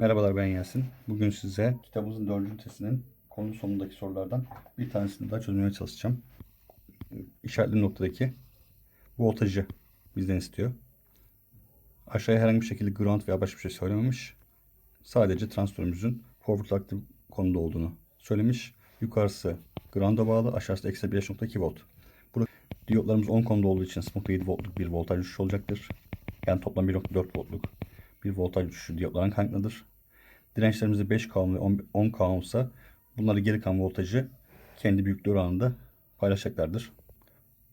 Merhabalar ben Yasin. Bugün size kitabımızın dördüncü ünitesinin konu sonundaki sorulardan bir tanesini daha çözmeye çalışacağım. İşaretli noktadaki voltajı bizden istiyor. Aşağıya herhangi bir şekilde ground veya başka bir şey söylememiş. Sadece transistörümüzün forward aktif konuda olduğunu söylemiş. Yukarısı ground'a bağlı, aşağısı eksi 5.2 volt. Burada diyotlarımız 10 konuda olduğu için 0.7 voltluk bir voltaj düşüşü olacaktır. Yani toplam 1.4 voltluk bir voltaj düşüşü diyotların kaynaklıdır. Dirençlerimizde 5 k ve 10 k olsa bunları geri kalan voltajı kendi büyüklüğü oranında paylaşacaklardır.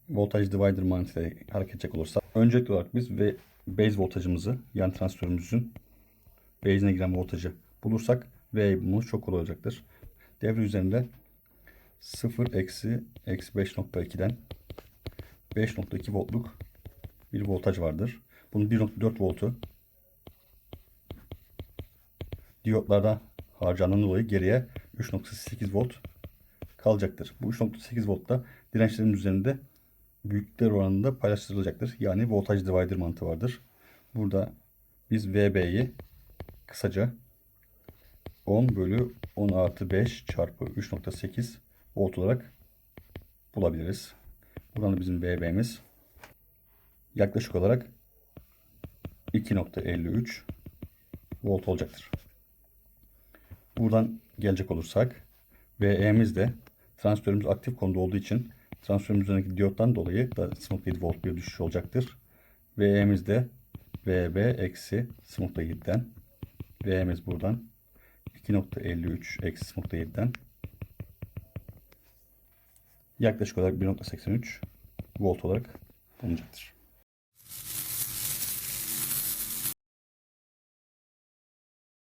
Voltaj divider mantığıyla hareket edecek olursa öncelikli olarak biz ve base voltajımızı yani transistörümüzün base'ine giren voltajı bulursak V bulmamız çok kolay olacaktır. Devre üzerinde 0 eksi eksi 5.2'den 5.2 voltluk bir voltaj vardır. Bunun 1.4 voltu diyotlarda harcanan dolayı geriye 3.8 volt kalacaktır. Bu 3.8 volt da dirençlerin üzerinde büyüklükler oranında paylaştırılacaktır. Yani voltaj divider mantığı vardır. Burada biz VB'yi kısaca 10 bölü 10 artı 5 çarpı 3.8 volt olarak bulabiliriz. Buradan da bizim VB'miz yaklaşık olarak 2.53 volt olacaktır. Buradan gelecek olursak VE'miz de transistörümüz aktif konuda olduğu için transistörümüz üzerindeki diyottan dolayı da 0.7 volt bir düşüş olacaktır. VE'miz de VB eksi 0.7'den V'miz buradan 2.53 eksi 0.7'den yaklaşık olarak 1.83 volt olarak bulunacaktır.